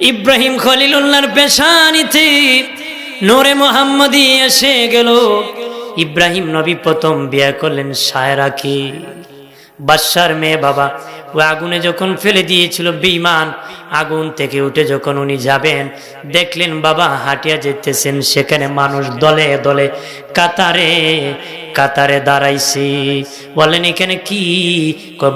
ইব্রাহিম খলিলুল্লাহর পেশানিতে, নোরে মোহাম্মদী এসে গেল। ইব্রাহিম নবী প্রথম বিয়ে করলেন সায়রাকে বাদশার মেয়ে বাবা। ও আগুনে যখন ফেলে দিয়েছিল বিমান, আগুন থেকে উঠে যখন উনি যাবেন, দেখলেন বাবা হাঁটিয়া যেতেছেন, সেখানে মানুষ দলে দলে কাতারে কাতারে দাঁড়াইছে। বলেন, এখানে কি?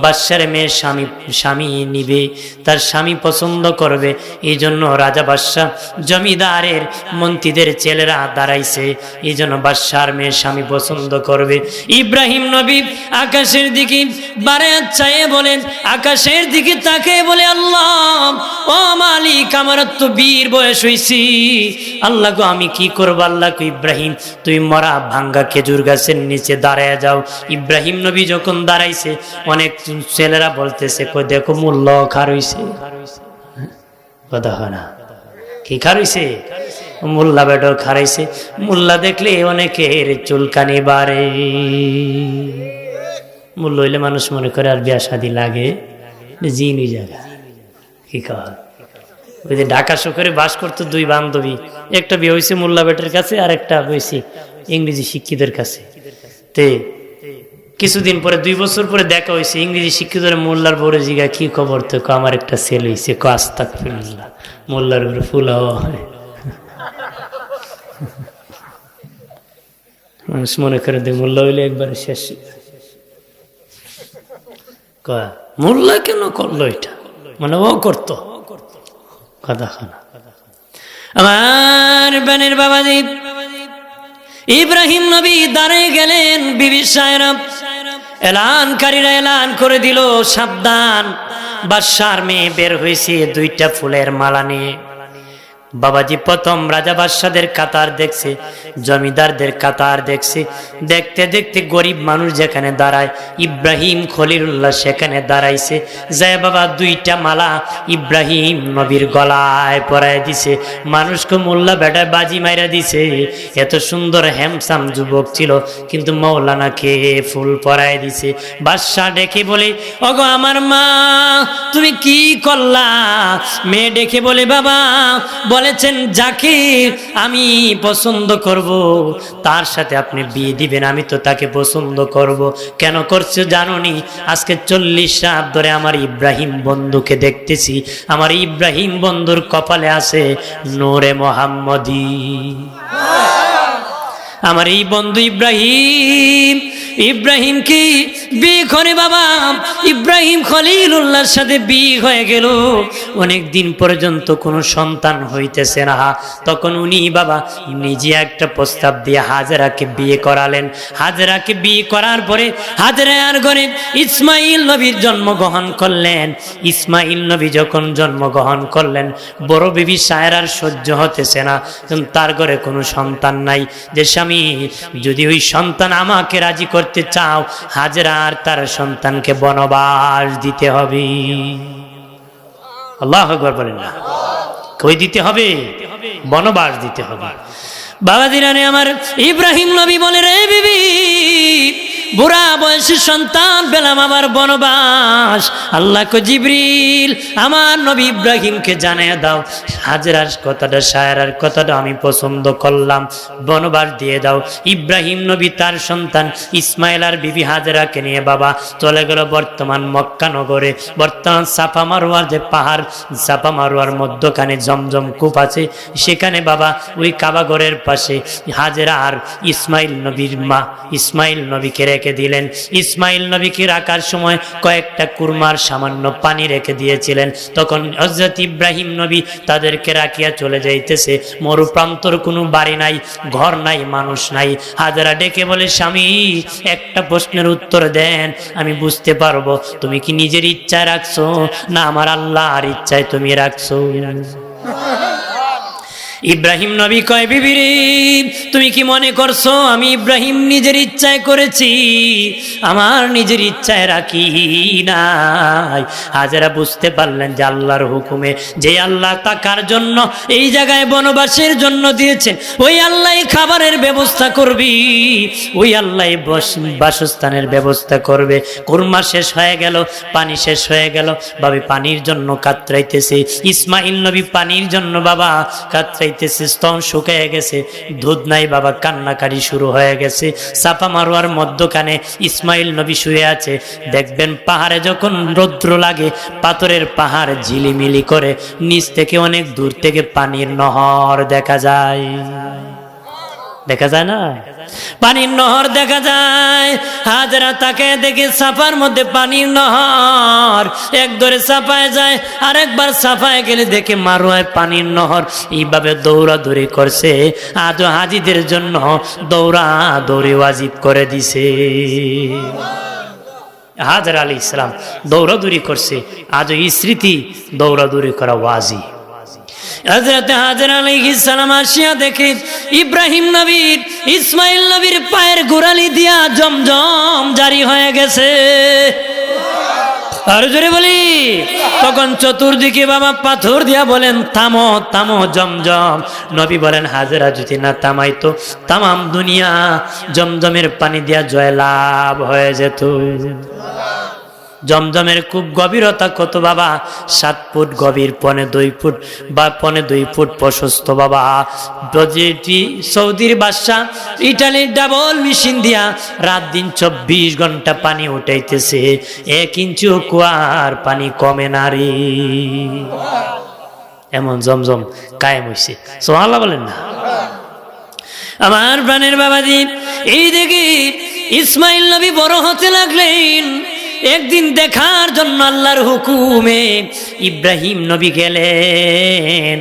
বাদশার মেয়ে স্বামী স্বামী নিবে, তার স্বামী পছন্দ করবে। এই জন্য রাজা বাদশাহ জমিদারের, মন্ত্রীদের ছেলেরা দাঁড়াইছে। এই জন্য বাদশার মেয়ে স্বামী পছন্দ করবে। ইব্রাহিম নবী আকাশের দিকে বারে চাইয়ে বলেন, আকাশের দিকে তাকে বলে, আল্লাহ, ও মালিক, আমার তো বীর বয়স হয়েছি আল্লাহ গো, আমি কি করব? আল্লাহ ইব্রাহিম, তুই মরা ভাঙ্গা খেজুর গাছের নিচে দাঁড়ায় যাও। ইব্রাহিম নবী যখন দাঁড়াইছে, অনেক ছেলেরা বলতেছে, কই দেখো মূল্য খার হইছে কথা হয় না। কি খার হইছে মোল্লা বেটো খারাইছে মোল্লা দেখলে অনেকের চুলকানি বাড়ে। মূল্য হইলে মানুষ মনে করে আর বিয়া শাদি লাগে। জিন ওই জায়গা। কি কর ঢাকা শহরে বাস করতো দুই বান্ধবী। একটা বিয়ে হয়েছে মোল্লা বেটের কাছে আর একটা হয়েছে ইংরেজি শিক্ষিতের কাছে। তে কিছুদিন পরে দুই বছর পরে দেখা হয়েছে ইংরেজি শিক্ষিতের মোল্লার বড় জিগা কি খবর তো আমার একটা সেল হয়েছে কো আস্তাক ফিরুল্লাহ মোল্লার উপরে ফুল হওয়া হয়। মানুষ মনে করে দে মোল্লা হইলে একবারে শেষ। কয়, মোল্লা কেন করল এটা? মানে ও করতো। কথা খানা আমার বানের বাবাজি ইব্রাহিম নবী দাঁড়িয়ে গেলেন, বিবি সায়রা এলানকারীরা এলান করে দিল, সাবধান। বাদশার মেয়ে বের হয়েছে দুইটা ফুলের মালা নিয়ে। বাবাজি প্রথম রাজা বাদশাদের কাতার দেখছে, জমিদারদের কাতার দেখছে। দেখতে দেখতে গরিব মানুষ যেখানে দাঁড়ায়, ইব্রাহিম খলিলুল্লাহ সেখানে দাঁড়াইছে। যায় বাবা, দুইটা মালা ইব্রাহিম নবীর গলায় পরায় দিছে। মানুষকে মোল্লা বেটায় বাজি মাইরা দিছে। এত সুন্দর হ্যামসাম যুবক ছিল, কিন্তু মৌলানাকে ফুল পরায় দিছে। বাদশাহ ডেকে বলে, ওগো আমার মা, তুমি কি করলা? মেয়ে ডেকে বলে, বাবা বলেছেন যাকে আমি পছন্দ করব। তার সাথে আপনি বিয়ে দিবেন, আমি তো তাকে পছন্দ করব। কেন করছ জানোনি? আজকে চল্লিশ সাত ধরে আমার ইব্রাহিম বন্ধুকে দেখতেছি। আমার ইব্রাহিম বন্ধুর কপালে আছে নোরে মোহাম্মদী। আমার এই বন্ধু ইব্রাহিম। ইব্রাহিম কি বিয়ে করে বাবা ইব্রাহিম খলিল খলিলুল্লাহর সাথে বিয়ে হয়ে গেল। অনেক দিন পর্যন্ত কোনো সন্তান হইতেছে না। তখন উনি বাবা নিজে একটা প্রস্তাব দিয়ে হাজরাকে বিয়ে করালেন। হাজরাকে বিয়ে করার পরে হাজরার ঘরে ইসমাইল নবীর জন্মগ্রহণ করলেন। ইসমাইল নবী যখন জন্মগ্রহণ করলেন, বড় বিবি সায়রার সহ্য হতেছে না। তার ঘরে কোনো সন্তান নাই। যে স্বামী, যদি ওই সন্তান আমাকে রাজি করতে চাও, হাজরা আর তার সন্তানকে বনবাস দিতে হবে। আল্লাহ আকবর বলেন না। কই দিতে হবে? বনবাস দিতে হবে। বাবা দিরানে আমার ইব্রাহিম নবী বলে, রে বিবি বুড়া বয়সী সন্তান পেলাম আমার বনবাস। আল্লাহ জিবরিল, আমার নবী ইব্রাহিমকে জানিয়ে দাও। হাজরার কথাটা, সায়রার কথাটা আমি পছন্দ করলাম। বনবাস দিয়ে দাও। ইব্রাহিম নবী তার সন্তান, ইসমাইল আর বিবি হাজরাকে নিয়ে বাবা, চলে গেল বর্তমান মক্কা নগরে। বর্তমান সাফা মারোয়ার যে পাহাড়, সাফা মারোয়ার মধ্যখানে জমজম কূপ আছে, সেখানে বাবা ওই কাবাগরের পাশে হাজরা আর ইসমাইল নবীর মা, ইসমাইল নবীকে রেখে দিলেন। ইসমাইল নবীকে রাখার সময় কয়েকটা কুরমার সামান্য পানি রেখে দিয়েছিলেন। তখন হজরত ইব্রাহিম নবী তাদেরকে রাখিয়া চলে যাইতেছে। মরুপ্রান্তর কোনো বাড়ি নাই, ঘর নাই, মানুষ নাই। হাজারা ডেকে বলে, স্বামী, একটা প্রশ্নের উত্তর দেন। আমি বুঝতে পারব, তুমি কি নিজের ইচ্ছায় রাখছো? না, আমার আল্লাহর ইচ্ছায় তুমি রাখছো। ইব্রাহিম নবী কয় বিবিরে তুমি কি মনে করছ আমি ইব্রাহিম নিজের ইচ্ছায় করেছি? আমার নিজের ইচ্ছায় রাখি নাই। হাজারা বুঝতে পারলেন যে আল্লাহর হুকুমে যে আল্লাহ তাকার জন্য, এই জায়গায় বনবাসের জন্য দিয়েছেন, ওই আল্লাহ খাবারের ব্যবস্থা করবি। ওই আল্লাহ বাসস্থানের ব্যবস্থা করবে। কুরমা শেষ হয়ে গেল, পানি শেষ হয়ে গেল। ভাবি পানির জন্য কাতরাইতেছে। ইসমাইল নবী পানির জন্য বাবা কাতরাইতেছে স্তন শুকিয়ে গেছে, দুধ নাই বাবা কান্নাকারি শুরু হয়ে গেছে। চাপা মারোয়ার মধ্যখানে ইসমাইল নবী শুয়ে আছে। দেখবেন পাহাড়ে যখন রৌদ্র লাগে, পাথরের পাহাড় ঝিলিমিলি করে, নিচ থেকে অনেক দূর থেকে পানির নহর দেখা যায়। দেখা যায় না? পানির নহর দেখা যায়। হাজরা তাকে দেখে সাফার মধ্যে পানির নহর। এক ধরে সাফায় যায়, আরেকবার সাফায় গেলে দেখে মারোয় পানির নহর। এইভাবে দৌড়াদৌড়ি করছে। আজ হাজিদের জন্য দৌড়া দৌড়ি ওয়াজিব করে দিছে। হাজার আলী ইসলাম দৌড়াদৌড়ি করছে। আজ এই স্মৃতি দৌড়াদৌড়ি করা ওয়াজি হজরত হাজার আলাইহিস সালাম আসিয়া দেখে, ইব্রাহিম নবীর, ইসমাইল নবীর পায়ের গোড়ালি দিয়া জমজম জারি হয়ে গেছে। আর জোরে বলি, তখন চতুর্দিকে বাবা পাথর দিয়া বলেন, থামো থামো, জমজম। নবী বলেন, হাজারা যদি না থামাইতো তামাম দুনিয়া জমজমের পানি দিয়া জয় লাভ হয়ে যেত। জমজমের খুব গভীরতা কত বাবা? সাত ফুট গভীর, পনে দুই ফুট বা পনে দুই ফুট প্রশস্ত বাবা। যেটি সৌদির বাদশা ইটালির ডাবল মেশিন দিয়া রাত দিন চব্বিশ ঘণ্টা পানি উঠাইতেছে। এক ইঞ্চি কুয়ার পানি কমে না রে। এমন জমজম কায়েম হইছে। সোহাল্লা বলেন না। আমার প্রাণের বাবাজি, এই দেখি ইসমাইল নবী বড় হতে লাগলেন। একদিন দেখার জন্য আল্লাহর হুকুমে ইব্রাহিম নবী গেলেন।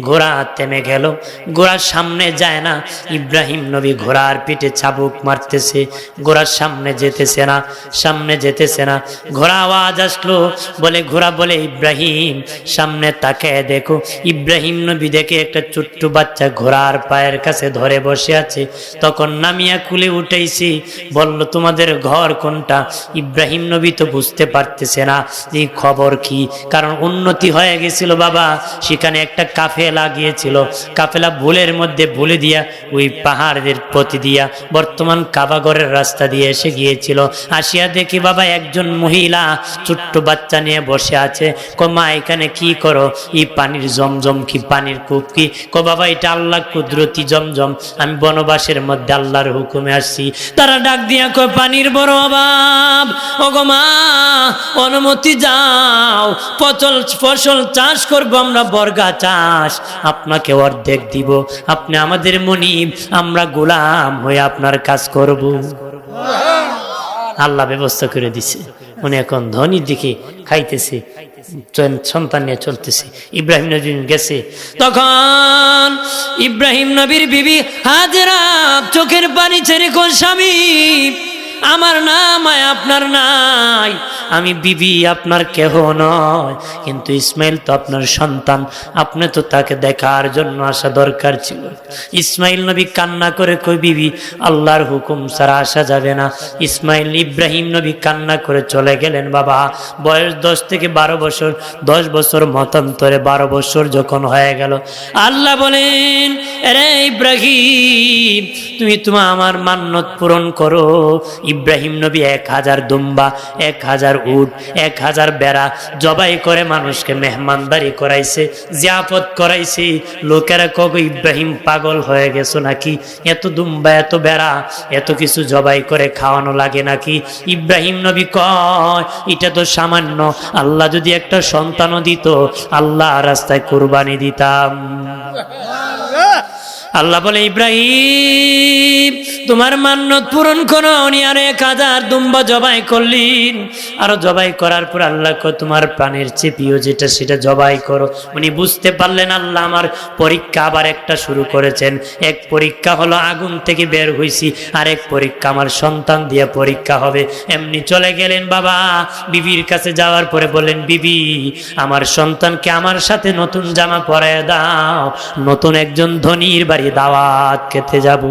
ঘোড়া থেমে গেল। ঘোড়ার সামনে যায় না। ইব্রাহিম নবী ঘোড়ার পিঠে চাবুক মারতেছে। ঘোড়ার সামনে যেতেছে না, সামনে যেতেছে না। ঘোড়া আওয়াজ আসলো। বলে, ঘোড়া বলে, ইব্রাহিম, সামনে তাকে দেখো। ইব্রাহিম নবী দেখে একটা ছোট্ট বাচ্চা ঘোড়ার পায়ের কাছে ধরে বসে আছে। তখন নামিয়া কুলে উঠেছি। বলল, তোমাদের ঘর কোনটা? ইব্রাহিম নবী তো বুঝতে পারতেছে না। এই খবর কি? কারণ উন্নতি হয়ে গেছিল বাবা। সেখানে একটা কাফেলা গিয়েছিল কাফেলা ভুলের মধ্যে ভুলে দিয়া ওই পাহাড়ের প্রতি দিয়া বর্তমান কাবাগরের রাস্তা দিয়ে এসে গিয়েছিল। আসিয়া দেখি বাবা একজন মহিলা ছোট্ট বাচ্চা নিয়ে বসে আছে। কো মা, এখানে কি করো? এই পানির জমজম কি, পানির কূপ কি? কো বাবা, এটা আল্লাহ কুদরতি জমজম। আমি বনবাসের মধ্যে আল্লাহর হুকুমে আসছি। তারা ডাক দিয়া কয়, পানির বড় অভাব। ওগো মা, অনুমতি যাও। ফসল ফসল চাষ করব, আমরা বর্গা চাষ আপনাকে অর্ধেক দিব। আপনি আমাদের মনিব, আমরা গোলাম হয়ে আপনার কাজ করব। আল্লাহ ব্যবস্থা করে দিছে। উনি এখন ধনির দিকে খাইতেছে সন্তান নিয়ে চলতেছে। ইব্রাহিম নবী গেছে। তখন ইব্রাহিম নবীর বিবি হাজরা চোখের পানি ছেড়ে কোন স্বামী। আমার নাম আয়, আপনার নাই। আমি বিবি, আপনার কেহ নয়। কিন্তু ইসমাইল তো আপনার সন্তান। আপনি তো তাকে দেখার জন্য আসা দরকার ছিল। ইসমাইল নবী কান্না করে কই, বিবি, আল্লাহর হুকুম ছাড়া আসা যাবে না। ইসমাইল ইব্রাহিম নবী কান্না করে চলে গেলেন, বাবা, বয়স দশ থেকে বারো বছর। দশ বছর মতান্তরে বারো বছর যখন হয়ে গেল, আল্লাহ বলেন রে ইব্রাহিম, তুমি তোমার আমার মান্যত পূরণ করো। ইব্রাহিম নবী এক হাজার দুম্বা, এক হাজার উট, এক হাজার বেড়া জবাই করে মানুষকে মেহমানদারি করাইছে জিয়াপত করাইছে। লোকেরা কগ ইব্রাহিম পাগল হয়ে গেছো নাকি? এত দুম্বা, এত বেড়া, এত কিছু জবাই করে খাওয়ানো লাগে নাকি? ইব্রাহিম নবী কয়, এটা তো সামান্য। আল্লাহ যদি একটা সন্তানও দিত, আল্লাহ রাস্তায় কোরবানি দিতাম। আল্লাহ বলে, ইব্রাহিম, তোমার মান্যত পূরণ করো, উনি আর এক হাজার দুম্বা জবাই করলেন। আরও জবাই করার পর আল্লাহ তোমার প্রাণের চেপিও যেটা, সেটা জবাই করো। উনি বুঝতে পারলেন, আল্লাহ আমার পরীক্ষা আবার একটা শুরু করেছেন। এক পরীক্ষা হলো আগুন থেকে বের হয়েছি আর এক পরীক্ষা আমার সন্তান দিয়ে পরীক্ষা হবে। এমনি চলে গেলেন বাবা। বিবির কাছে যাওয়ার পরে বললেন, বিবি, আমার সন্তানকে আমার সাথে নতুন জামা পরায় দাও। নতুন একজন ধনীর বাড়ি দাওয়াত খেতে যাব।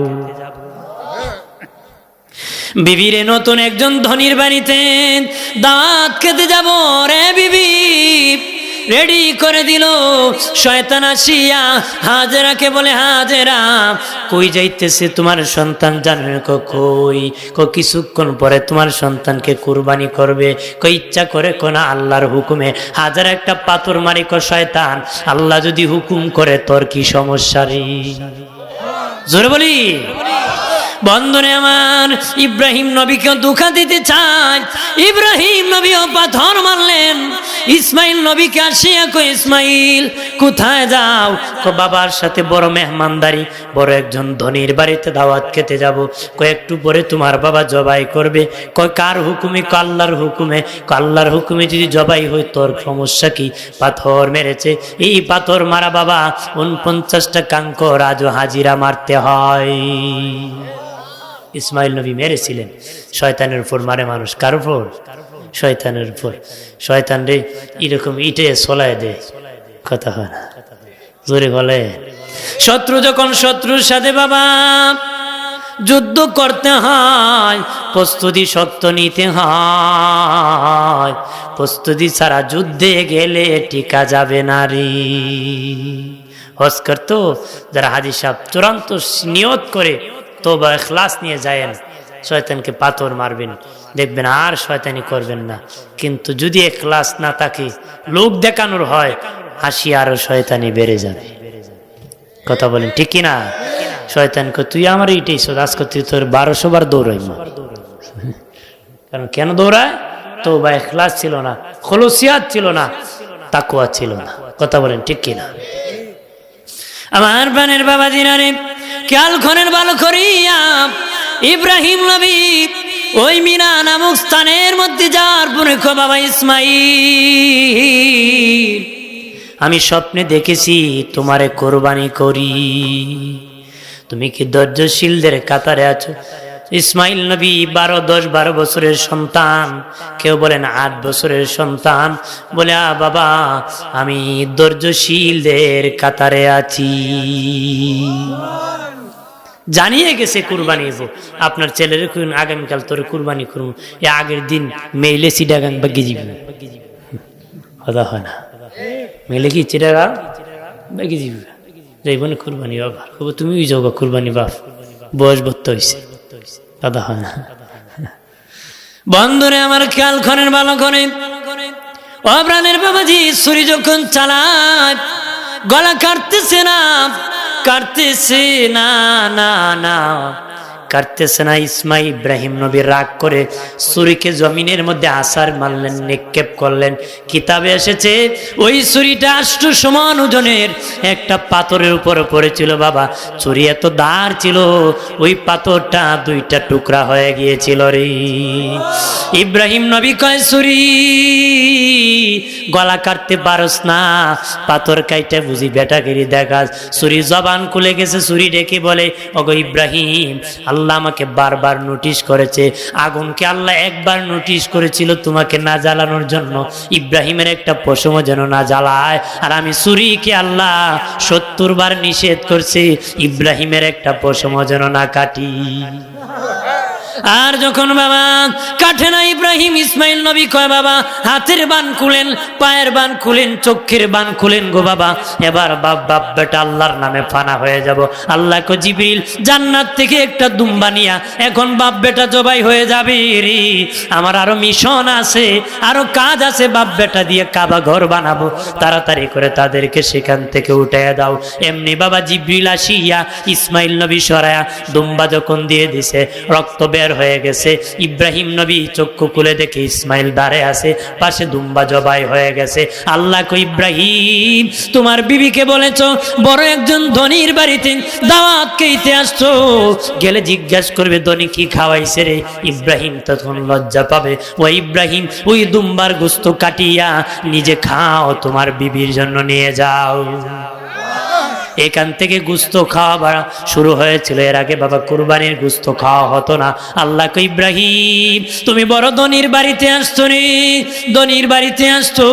বিবিরে নতুন একজন ধনির বাড়িতে দাঁত খেতে যাব রে বিবি। রেডি করে দিল। শয়তান আসিয়া হাজেরাকে বলে, হাজেরা, কই যাইতেছে তোমার সন্তান জানেন কো কই? কো কিছুক্ষণ পরে তোমার সন্তানকে কুরবানি করবে। কই ইচ্ছা করে কোনা আল্লাহর হুকুমে। হাজার একটা পাথর মারি, কো শয়তান, আল্লাহ যদি হুকুম করে, তোর কি সমস্যা রে? জোরে বলি। বন্ধনে আমার ইব্রাহিম নবীকে দুঃখা দিতে চায়। ইব্রাহিম নবীও পাথর মারলেন। ইসমাইল নবীকে আসিয়া কো ইসমাইল, কোথায় যাও? কো, বাবার সাথে বড় মেহমানদারি, বড় একজন ধনির বাড়িতে দাওয়াত খেতে যাব। কো, একটু পরে তোমার বাবা জবাই করবে। কয় কার হুকুমে? কো, আল্লাহর হুকুমে। কো, আল্লাহর হুকুমে যদি জবাই হয়, তোর সমস্যা কি? পাথর মেরেছে। এই পাথর মারা বাবা, উনপঞ্চাশটা কাঙ্কর আজও হাজিরা মারতে হয়। ইসমাইল নবী মেরেছিলেন। শয়তানের উপর মারে মানুষ। কার উপর? শয়তানের উপর। শয়তান রে, এরকম ইটে সোলায় দে। কথা হয় না। জোরে বলে। শত্রু যখন শত্রুর সাথে বাবা, যুদ্ধ করতে হয়, প্রস্তুতি শক্ত নিতে হয়। প্রস্তুতি ছাড়া যুদ্ধে গেলে টিকা যাবে না রে। হজ করতো যারা হাজি সাহেব চূড়ান্ত নিয়ত করে তো বা এখলাস নিয়ে যায়েন। শয়তানকে পাথর মারবেন। দেখবেন আর শয়তানি করবেন না। কিন্তু যদি এখলাস না থাকে লোক দেখানোর হয়, হাসি আরও শয়তানি বেড়ে যাবে। কথা বলেন, ঠিক কিনা শয়তানকে তুই আমার এইটাই আজকে তুই তোর বারোশো বার দৌড়াই কারণ কেন দৌড়ায়? তো বা এখলাস ছিল না, খলসিয়াত ছিল না তাকুয়া ছিল না। কথা বলেন, ঠিক কিনা আমার বানের বাবা দিনারে, খেয়াল খনের ভালো করিয়া ইব্রাহিম নবী ওই মিনা নামক স্থানের মধ্যে যাওয়ার পরে বাবা ইসমাইল, আমি স্বপ্নে দেখেছি তোমারে কোরবানি করি। তুমি কি ধৈর্যশীলদের কাতারে আছো? ইসমাইল নবী বারো, দশ, বারো বছরের সন্তান। কেউ বলেন আট বছরের সন্তান। বলে, আ বাবা, আমি ধৈর্যশীলদের কাতারে আছি। জানিয়ে গেছে কুরবানি হব আপনার ছেলের কোন আগামীকাল তোর কুরবানি করব এ আগের দিন মেইলে চিটাগাং বাগিয়ে যাবে কথা হয় না। মেলে কি চিটাগাং বাগিয়ে যাবে যাইব না কুরবানি বাবা কবে তুমি ওই যাও কুরবানি বাপ বয়স ভর্ত হয়েছে দাদা হয় না। বন্ধুরে, আমার খেয়াল করেন, ভালো করে অপ্রাণের বাবাজি ছুরি যখন চালায়, গলা কাটতেছে না কাটতেছে না না না। কাটতেছে না ইসমাই ইব্রাহিম নবী রাগ করে ছুরিকে জমিনের মধ্যে আসার মারলেন, নিক্ষেপ করলেন। কিতাবে এসেছে, ওই ছুরিটা আষ্ট সমান ওজনের, একটা পাথরের উপরে পড়েছিল বাবা। ছুরি এত দাঁড় ছিল, ওই পাথরটা দুইটা টুকরা হয়ে গিয়েছিল রে। ইব্রাহিম নবী কয় ছুরি গলা কাটতে পারস না, পাথর কাইটা বুঝি বেটাগিরি দেখাস। ছুরি জবান খুলে গেছে ছুরি ডেকে বলে, ওগো ইব্রাহিম, আল্লাহ আমাকে বারবার নোটিশ করেছে। আগুনকে আল্লাহ একবার নোটিশ করেছিল তোমাকে না জ্বালানোর জন্য। ইব্রাহিমের একটা পশম যেন না জ্বালায়। আর আমি সুরিকে আল্লাহ সত্তর বার নিষেধ করছি, ইব্রাহিমের একটা পশম যেন না কাটি। আর যখন বাবা কাঠে না ইব্রাহিম ইসমাইল নবী কয়, বাবা, হাতের বান খুলেন, পায়ের বান খুলেন চোখের বান খুলেন গো বাবা। এবার বাপ বাপ, বেটা আল্লাহর নামে ফানা হয়ে যাব। আল্লাহ কো জিবরিল, জান্নাত থেকে একটা দুম্বা নিয়া এখন বাপ, বেটা জবাই হয়ে যাবে রে। আমার আরও মিশন আছে, আরও কাজ আছে, বাপ, বেটা দিয়ে কাবা ঘর বানাবো। তাড়াতাড়ি করে তাদেরকে সেখান থেকে উঠে দাও। এমনি বাবা জিবরিল আসিয়া, ইসমাইল নবী সরায়া দুম্বা যখন দিয়ে দিছে, রক্ত বের হয়ে গেছে। ইব্রাহিম নবী চক্ষু খুলে দেখে ইসমাইল দাঁড়ে আছে, পাশে দুম্বা জবাই হয়ে গেছে। আল্লাহ কো ইব্রাহিম, তোমার বিবিকে বলেছ, বড় একজন ধনির বাড়িতে দাওয়াত খেতে আসছো। গেলে জিজ্ঞাস করবে, ধনী কি খাওয়াইছে রে? ইব্রাহিম তখন লজ্জা পাবে। ও ইব্রাহিম, ওই দুম্বার গোস্ত কাটিয়া নিজে খাও, তোমার বিবির জন্য নিয়ে যাও। এখান থেকে গুস্ত খাওয়া শুরু হয়েছিল। এর আগে বাবা কুরবানির গুস্ত খাওয়া হতো না। আল্লাহ ইব্রাহিম, তুমি বড় ধনির বাড়িতে আসছো রে। ধনির বাড়িতে আসছো।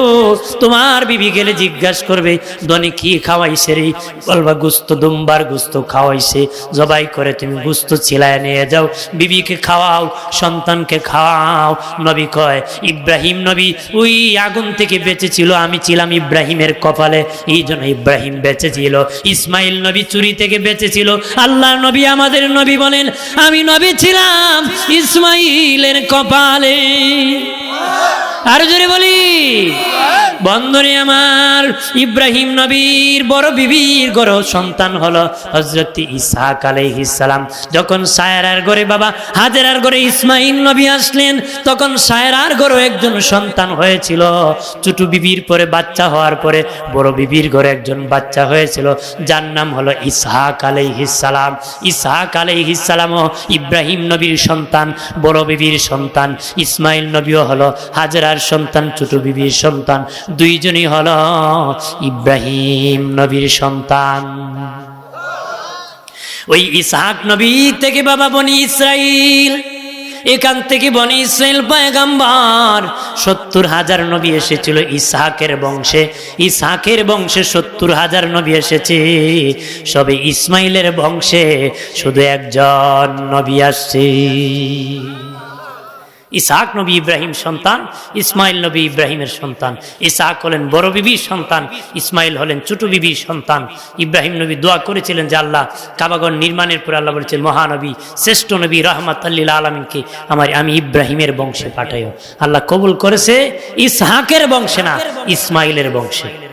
তোমার বিবি গেলে জিজ্ঞাসা করবে, ধনী কি খাওয়াইছে রে? বলবা, গুস্ত দুম্বার গুস্ত খাওয়াইছে। জবাই করে তুমি গুস্ত চিলায় নিয়ে যাও। বিবিকে খাওয়াও, সন্তানকে খাওয়াও। নবী কয়, ইব্রাহিম নবী, ওই আগুন থেকে বেঁচেছিল। আমি ছিলাম ইব্রাহিমের কপালে। এই জন্য ইব্রাহিম বেঁচেছিল ইসমাইল নবী চুরি থেকে বেঁচেছিল। আল্লাহ নবী আমাদের নবী বলেন, আমি নবী ছিলাম ইসমাইলের কপালে। আর জোরে বলি। বন্ধনে আমার, ইব্রাহিম নবীর বড় বিবির গড় সন্তান হলো হজরত ইসাহাক আলাইহিসালাম যখন সায়রার ঘরে বাবা হাজেরার ঘরে ইসমাইল নবী আসলেন, তখন সায়রার ঘরে একজন সন্তান হয়েছিল। ছোট বিবির পরে বাচ্চা হওয়ার পরে বড় বিবির ঘরে একজন বাচ্চা হয়েছিল, যার নাম হলো ইসহাক আলাইহিসালাম ইসহাক আলাইহিসালাম ও ইব্রাহিম নবীর সন্তান, বড় বিবির সন্তান। ইসমাইল নবীও হলো হাজরার সন্তান, ছোট বিবির সন্তান, দুইজনই হলো ইব্রাহিম নবীর সন্তান। ওই ইসহাক নবী থেকে বাবা বনি ইসরাইল, এখান থেকে বনি ইসরাইল পয়গাম্বার, সত্তর হাজার নবী এসেছিল ইসহাকের বংশে। ইসহাকের বংশে সত্তর হাজার নবী এসেছে। সবে ইসমাইলের বংশে শুধু একজন নবী আসছে। ইসাহাক নবী ইব্রাহিম সন্তান, ইসমাইল নবী ইব্রাহিমের সন্তান। ইসাহাক হলেন বড় বিবির সন্তান, ইসমাইল হলেন ছোট বিবির সন্তান। ইব্রাহিম নবী দোয়া করেছিলেন যে, আল্লাহ, কাবাগর নির্মাণের পর আল্লাহ বলেছেন, মহানবী, শ্রেষ্ঠ নবী রহমত আল্লিল আলমিনকে আমার আমি ইব্রাহিমের বংশে পাঠাইও। আল্লাহ কবুল করেছে ইসহাকের বংশে না, ইসমাইলের বংশে।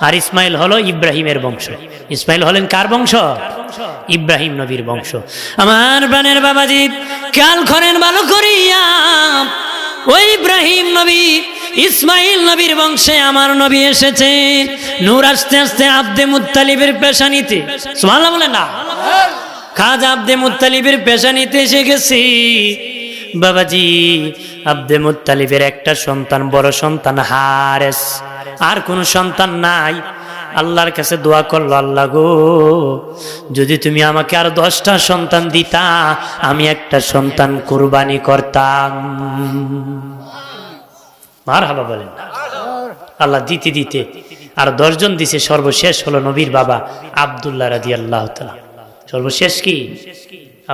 আর ইসমাইল হলো ইব্রাহিমের বংশ। ইসমাইল হলেন কার বংশ? ইব্রাহিম নবীর বংশ। আমার প্রাণের বাবাজি, কাল খরেন ভালো করিয়া ওই ইব্রাহিম নবী, ইসমাইল নবীর বংশে আমার নবী এসেছে। নূর আস্তে আস্তে আব্দে মুত্তালিবের পেশা নিতে সুবহানাল্লাহ বলে না? খাজা আব্দে মুত্তালিবের পেশা নিতে এসে গেছি। বাবাজি আব্দে মুত্তালিবের একটা সন্তান, বড় সন্তান হারেস। আর কোন সন্তান নাই। আল্লাহর কাছে দোয়া করল, আল্লাহ গো, যদি তুমি আমাকে আর দশটা সন্তান দিতা, আমি একটা সন্তান কুরবানি করতাম। মার হালো বলেন আল্লাহ দিতে দিতে আর দশজন দিছে। সর্বশেষ হলো নবীর বাবা আবদুল্লাহ রাজি আল্লাহ সর্বশেষ কি?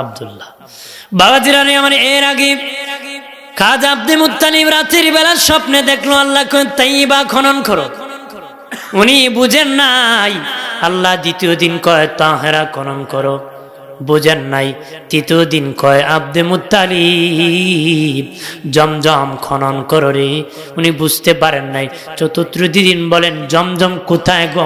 আবদুল্লাহ। বাবা জিরানি আমার এর আগে কাজ আব্দি মুত্তালিব রাত্রির বেলা স্বপ্নে দেখল আল্লাহ তাইবা খনন করো। উনি বুঝেন নাই, আল্লাহ দ্বিতীয় দিন কয়, তাহেরা খনন করো। বোঝেন নাই। তৃতীয় দিন কয়, আব্দে মুতালিব জমজম খনন করো রে। উনি বুঝতে পারেন নাই। চতুর্থ দিন বলেন, জমজম কোথায় গ?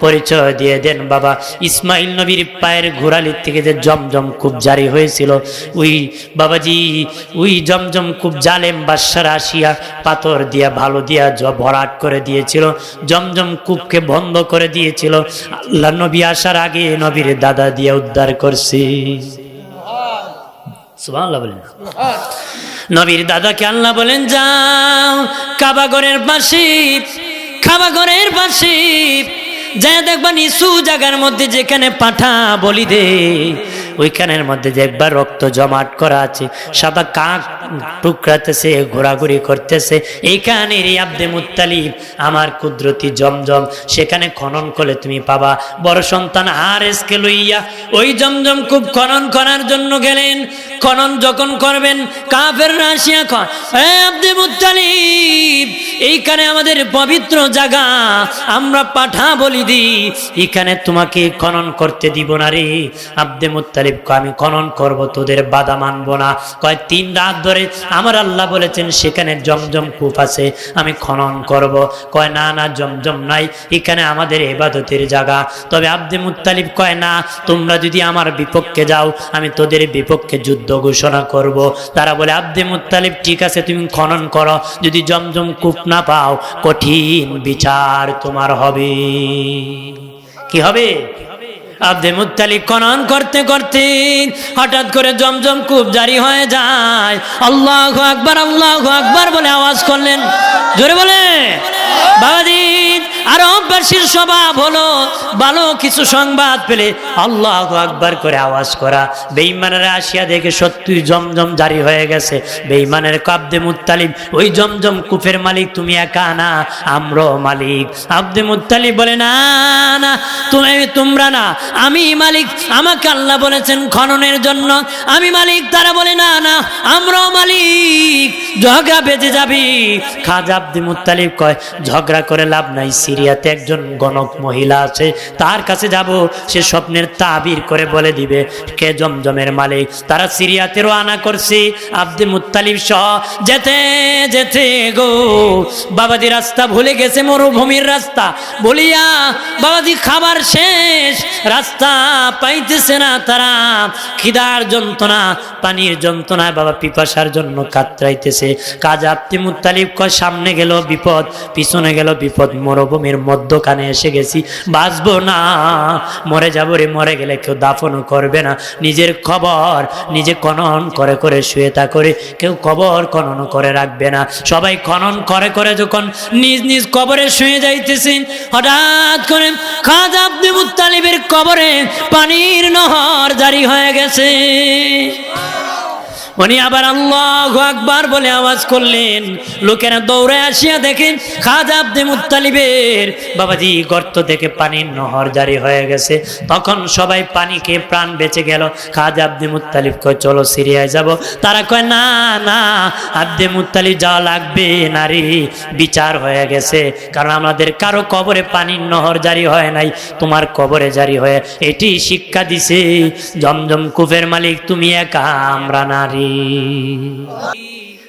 পরিচয় দিয়ে দেন, বাবা। ইসমাইল নবীর পায়ের ঘোরালির থেকে যে জমজম খুব জারি হয়েছিল, ওই বাবাজি, ওই জমজম খুব জালেম বাদশার আসিয়া পাথর দিয়া, ভালো দিয়া ভরাট করে দিয়েছিল, জমজম কূপকে বন্ধ করে দিয়েছিল। আল্লাহ নবী আসার আগে নবীর দাদা দিয়ে উদ্ধার করছে। নবীর দাদাকে আল্লাহ বলেন, যাও কাবাগরের পাশে খাবাগরের পাশে। যা দেখবা নিচু জায়গার মধ্যে যেখানে পাঠা বলি দে। ওইখানের মধ্যে দেখবা রক্ত জমাট করা আছে, সাদা কাক টুকরাতেছে, ঘোরাঘুরি করতেছে। এইখানে আব্দে মুত্তালিব, আমার কুদরতি জমজম, সেখানে খনন করলে তুমি পাবা। বড় সন্তান আর এসকে লইয়া ওই জমজম খুব খনন করার জন্য গেলেন। খনন যখন করবেন কাফের রাশিয়া খন আব্দে মুত্তালিব, এইখানে আমাদের পবিত্র জায়গা, আমরা পাঠা বলি দি এখানে তোমাকে খনন করতে দিব না রে। আব্দে মুত্তালিব আমি খনন করব, তোদের বাধা মানবো না। কয়, তিন রাত ধরে আমার আল্লাহ বলেছেন, সেখানে জমজম কূপ আছে, আমি খনন করব। কয়, না না, জমজম নাই, এখানে আমাদের এবাদতের জায়গা। তবে আব্দে মুত্তালিব কয়, না, তোমরা যদি আমার বিপক্ষে যাও, আমি তোদের বিপক্ষে যুদ্ধ ঘোষণা করব। তারা বলে, আব্দে মুত্তালিব, ঠিক আছে, তুমি খনন করো, যদি জমজম কূপ না পাও, কঠিন বিচার তোমার হবে। কি হবে? আব্দে মুতালিক খনন করতে করতে হঠাৎ করে জমজম কূপ জারি হয়ে যায়। আল্লাহ আকবার আল্লাহ আকবার বলে আওয়াজ করলেন। জোরে বলে। বাবাজি আরও অভ্যাসীর স্বভাব হলো ভালো কিছু সংবাদ পেলে আল্লাহ আকবার করে আওয়াজ করা। বেইমানের আসিয়া দেখে সত্যি জমজম জারি হয়ে গেছে। বেইমানের কাব্দে মুত্তালিব, ওই জমজম কুফের মালিক তুমি একা না? আমরো মালিক। আব্দে মুত্তালিব বলে, না তুমি, তোমরা না। আমি মালিক। আমাকে আল্লাহ বলেছেন খননের জন্য। আমি মালিক। তারা বলে, না না, আমরাও মালিক। ঝগড়া বেঁচে যাবি। খাজা আব্দে মুত্তালিব কয়, ঝগড়া করে লাভ নাই সিরিয়াতে একজন গণক মহিলা আছে, তার কাছে যাব, সে স্বপ্নের তাবির করে বলে দিবে, কে জমজমের মালিক? তারা সিরিয়াতেরও আনা করছে, আব্দে মুত্তালিব সহ, যেতে যেতে গো। বাবাজি রাস্তা ভুলে গেছে, মরুভূমির রাস্তা। বলিয়া বাবাজি, খাবার শেষ, রাস্তা পাইতেছে না তারা, খিদার যন্ত্রণা, পানির যন্ত্রণায় বাবা পিপাসার জন্য কাতরাইতেছে। কাজ আব্দে মুত্তালিব কয়, সামনে গেল বিপদ, পিছনে গেল বিপদ মরুভূমির মধ্যখানে এসে গেছি। বাঁচবো না। মরে যাব রে, মরে গেলে কেউ দাফনও করবে না। নিজের খবর নিজে খনন করে করে শুয়ে তা করে কেউ কবর খনন করে রাখবে না। সবাই খনন করে করে যখন নিজ নিজ কবরে শুয়ে যাইতেছেন, হঠাৎ করে খাজা আব্দে মুত্তালিবের কবরে পানির নহর জারি হয়ে গেছে। উনি আবার আল্লাহ আকবার বলে আওয়াজ করলেন। লোকেরা দৌড়ে আসিয়া দেখেন খাজা আব্দে মুত্তালিবের বাবাজি গর্ত থেকে পানির নহর জারি হয়ে গেছে। তখন সবাই পানিকে প্রাণ বেঁচে গেল। খাজা আব্দে মুত্তালিব কয়, চলো সিরিয়ায় যাব। তারা কয়, না না, আব্দে মুত্তালিব যাওয়া লাগবে নারী বিচার হয়ে গেছে। কারণ আমাদের কারও কবরে পানির নহর জারি হয় নাই, তোমার কবরে জারি হয়ে এটি শিক্ষা দিছে জমজম কুফের মালিক, তুমি একা, আমরা নারী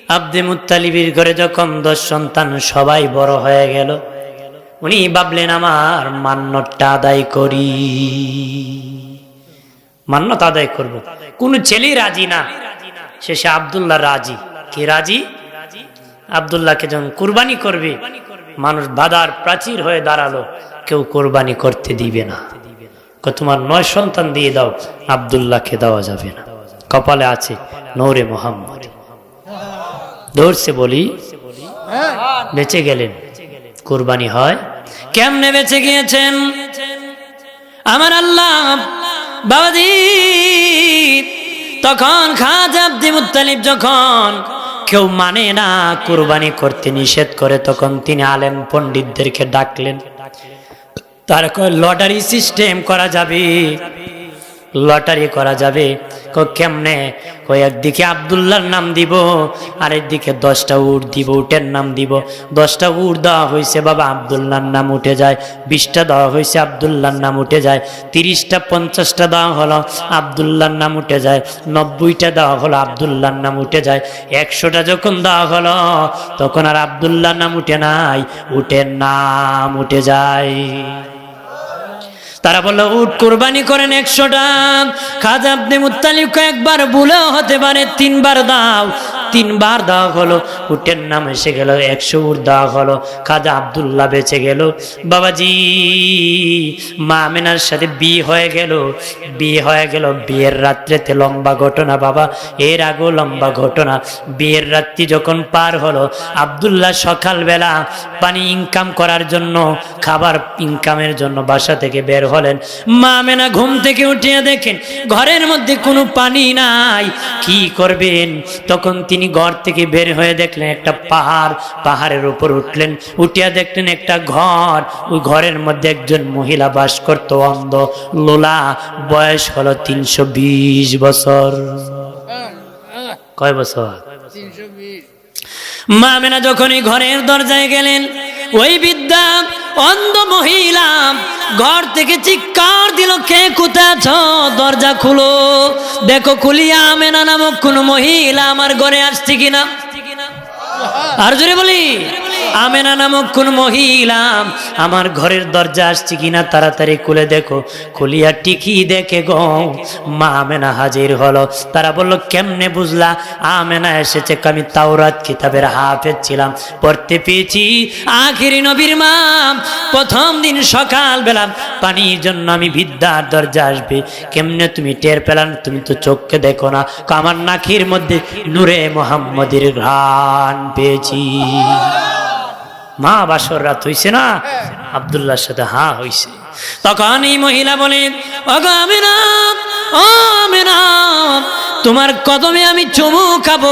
আব্দে মুত্তালিবির ঘরে যখন দশ সন্তান সবাই বড় হয়ে গেল, উনি ভাবলেন, আমার মান্যটা আদায় করি। মান্যত আদায় করব। কোন ছেলে রাজি না। শেষে আবদুল্লাহ রাজি। কে রাজি? আবদুল্লাহকে যখন কুরবানি করবে, মানুষ বাধার প্রাচীর হয়ে দাঁড়াল। কেউ কোরবানি করতে দিবে না। তোমার নয় সন্তান দিয়ে দাও, আবদুল্লাহকে দেওয়া যাবে না। কপালে আছে নৌরে মোহাম্মদ। ধরছে বলি বেঁচে গেলেন। কোরবানি হয়। কেমনে বেঁচে গিয়েছেন? আমার আল্লাহ বাবাজি তখন খাজা আব্দি মুত্তালিব যখন কেউ মানে না কুরবানি করতে নিষেধ করে, তখন তিনি আলেম পণ্ডিতদেরকে ডাকলেন। তার লটারি সিস্টেম করা যাবে? লটারি করা যাবে। কেমনে? কই একদিকে আবদুল্লার নাম দিব আর একদিকে দশটা উট দিব, উটের নাম দিব। দশটা উট দেওয়া হয়েছে বাবা আবদুল্লার নাম উঠে যায়, বিশটা দেওয়া হয়েছে আবদুল্লাহর নাম উঠে যায়, তিরিশটা, পঞ্চাশটা দেওয়া হলো আবদুল্লাহর নাম উঠে যায়, নব্বইটা দেওয়া হলো আবদুল্লাহর নাম উঠে যায়, একশোটা যখন দেওয়া হলো, তখন আর আবদুল্লাহর নাম উঠে নাই, উটের নাম উঠে যায়। তারা বলল, উট কোরবানি করেন একশোটা। খাজা আপনি মুতালিফকে একবার ভুলেও হতে পারে, তিনবার দাও। তিনবার দেওয়া হলো, উটের নাম এসে গেল, একশো উট দেওয়া হলো, খাজা আবদুল্লাহ বেঁচে গেল। বাবাজি, মা আমেনার সাথে বিয়ে হয়ে গেল। বিয়ে হয়ে গেল, বিয়ের রাত্রেতে লম্বা ঘটনা বাবা, এর আগেও লম্বা ঘটনা। বিয়ের রাত্রি যখন পার হলো, আবদুল্লাহ সকালবেলা পানি ইনকাম করার জন্য, খাবার ইনকামের জন্য বাসা থেকে বের হলেন। মা মেনা ঘুম থেকে উঠিয়ে দেখেন, ঘরের মধ্যে কোনো পানি নাই, কি করবেন? তখন তিনি ঘর থেকে বের হয়ে দেখলেন একটা পাহাড় পাহাড়ের উপর উঠলেন। উঠিয়া দেখলেন একটা ঘর। ওই ঘরের মধ্যে একজন মহিলা বাস করত অন্ধ লোলা বয়স হলো তিনশো বিশ বছর। কয় বছর? মা মেনা যখন এই ঘরের দরজায় গেলেন ওই বিদ্যা, অন্ধ মহিলা, ঘর থেকে চিৎকার দিল, কে কোথায় আছো? দরজা খুলো। দেখো খুলিয়া আমেনা নামক কোন মহিলা আমার ঘরে আসছে কিনা? আর জোরে বলি আমেনা নামক কোন মহিলা, আমার ঘরের দরজা আসছে কিনা তাড়াতাড়ি খুলে দেখো। খুলিয়া টিকি দেখে গো, মা আমেনা হাজির হলো। তারা বলল, কেমনে বুঝলা? আমেনা এসেছে আমি তাওরাত কিতাবের হাফেজ ছিলাম, পড়তে পেয়েছি। আখিরি নবীর মা, প্রথম দিন সকাল বেলা পানির জন্য আমি বিদ্যার দরজা আসবে। কেমনে তুমি টের পেলাম? তুমি তো চোখকে দেখো না। আমার নাখির মধ্যে নূরে মোহাম্মদের ঘ্রাণ পেয়েছি। মা বাসর রাত হইছে না? আবদুল্লাহর সাথে হা হইছে। তখন এই মহিলা বলে, ওগো আমিনা ও আমিনা তোমার কদমে আমি চুমু খাব।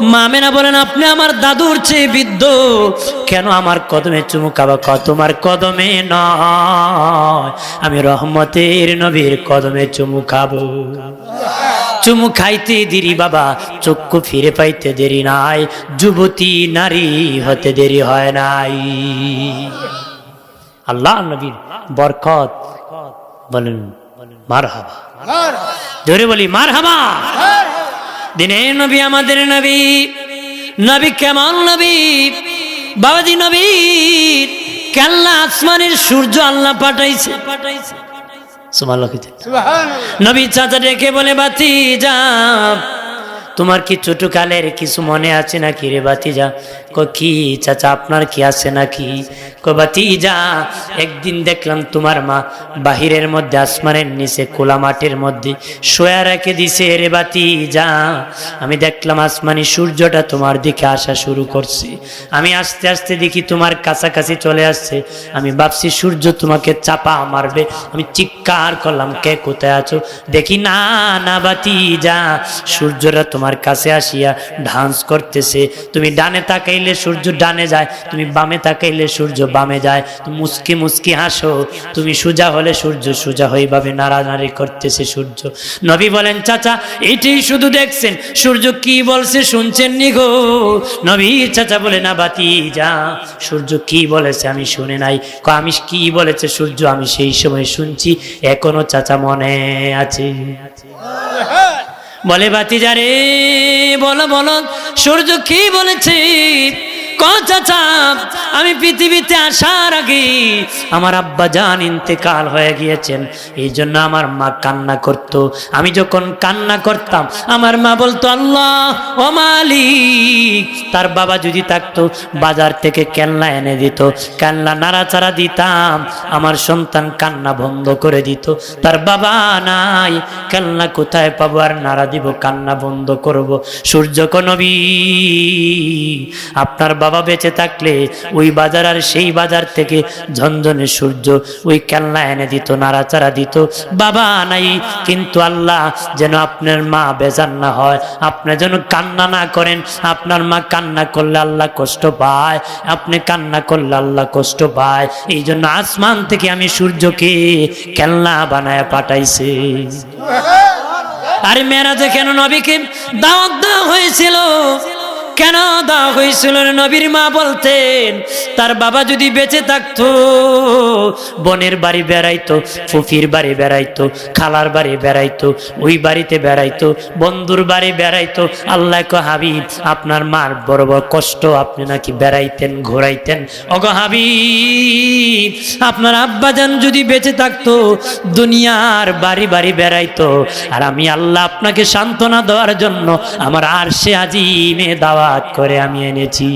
মামেনা বলেন, আপনি আমার দাদুর চেয়ে বৃদ্ধ। কেন আমার কদমে চুমু খাব? ক, তোমার কদমে নয়। আমি রহমতের নবীর কদমে চুমু খাব। চুমু খাইতে দেরি বাবা, চক্ষু ফিরে পাইতে দেরি নাই, যুবতী নারী হতে দেরি হয় নাই। আল্লাহ নবীর বরকত, বলেন মার হাবা ধরে বলি মার হাবা দিনে নবী, আমাদের নবী নবী কেমন নবী? বাবাজি নবী, কেল্লা আসমানের সূর্য আল্লাহ পাঠাইছে পাঠাইছে। সুমাল্লাহ নবী চাচা ডেকে বলে বাতি যা। তোমার কি ছোটকালের কিছু মনে আছে নাকি রে বাতিজা? ক, কি চাচা, আপনার কি আছে নাকি? ক, বাতিজা, একদিন দেখলাম তোমার মা বাহিরের মধ্যে, আসমানের নিচে কোলা মাঠের মধ্যে শোয়া রেখে দিছে রে বাতিজা। আমি দেখলাম আসমানি সূর্যটা তোমার দিকে আসা শুরু করছে। আমি আস্তে আস্তে দেখি তোমার কাছাকাছি চলে আসছে। আমি ভাবছি সূর্য তোমাকে চাপা মারবে। আমি চিৎকার করলাম, কে কোথায় আছো? দেখি না না বাতি যা সূর্যরা তোমার কাছে আসিয়া ডান্স করতেছে। তুমি ডানে তাকাইলে সূর্য ডানে যায়, তুমি বামে তাকাইলে সূর্য বামে যায়। তুমি মুসকি মুসকি হাসো, তুমি সোজা হলে সূর্য সোজা হইভাবে নাড়ানাড়ি করতেছে সূর্য। নবী বলেন, চাচা, এটাই শুধু দেখছেন। সূর্য কি বলছে শুনছেন নি গো? নবী চাচা বলে, না বাতি যা সূর্য কি বলেছে আমি শুনে নাই। আমি কি বলেছে সূর্য আমি সেই সময় শুনছি। এখনও চাচা মনে আছে। বলে বাতি যারে বলো বলো সূর্য কি বলেছে? আমি পৃথিবীতে আসার আগে আমার আব্বা জান ইন্তেকাল হয়ে গিয়েছেন। এই জন্য আমার মা কান্না করত। আমি যখন কান্না করতাম, আমার মা বলতো, আল্লাহ, ও মালিক। তার বাবা যদি থাকতো, বাজার থেকে কেল্লা এনে দিত। কেল্লা নাড়াচাড়া দিতাম, আমার সন্তান কান্না বন্ধ করে দিত। তার বাবা নাই, কেল্লা কোথায় পাবো আর নাড়া দিব, কান্না বন্ধ করব। সূর্য নবী, আপনার বাবা বেঁচে থাকলে ওই বাজার আর সেই বাজার থেকে ঝনঝনে সূর্য ওই কেল্লা এনে দিত, নাড়াচাড়া দিত। বাবা নাই, কিন্তু আল্লাহ যেন আপনার মা বেজার না হয়, আপনি যেন কান্না না করেন। আপনার মা কান্না করলে আল্লাহ কষ্ট পায়, আপনি কান্না করলে আল্লাহ কষ্ট পায়। এই জন্য আসমান থেকে আমি সূর্যকে কেল্লা বানায় পাঠাইছে। আরে মেয়েরাজে কেন নবীকে দাওয়াত দেওয়া হয়েছিল? কেন দেওয়া হয়েছিল নবীর মা বলতেন, তার বাবা যদি বেঁচে থাকতো, বোনের বাড়ি বেড়াইতো, ফুফির বাড়ি বেড়াইতো, খালার বাড়ি বেড়াইতো, ওই বাড়িতে বেড়াইতো, বন্ধুর বাড়ি বেড়াইতো, আল্লাহ কো হাবিব, আপনার মার বড় বড় কষ্ট আপনি নাকি বেড়াইতেন, ঘোরাইতেন। অগ হাবিব, আপনার আব্বাজান যদি বেঁচে থাকতো, দুনিয়ার বাড়ি বাড়ি বেড়াইতো, আর আমি আল্লাহ আপনাকে সান্ত্বনা দেওয়ার জন্য আমার আর সে আজিমে দাওয়াত করে আমি এনেছি।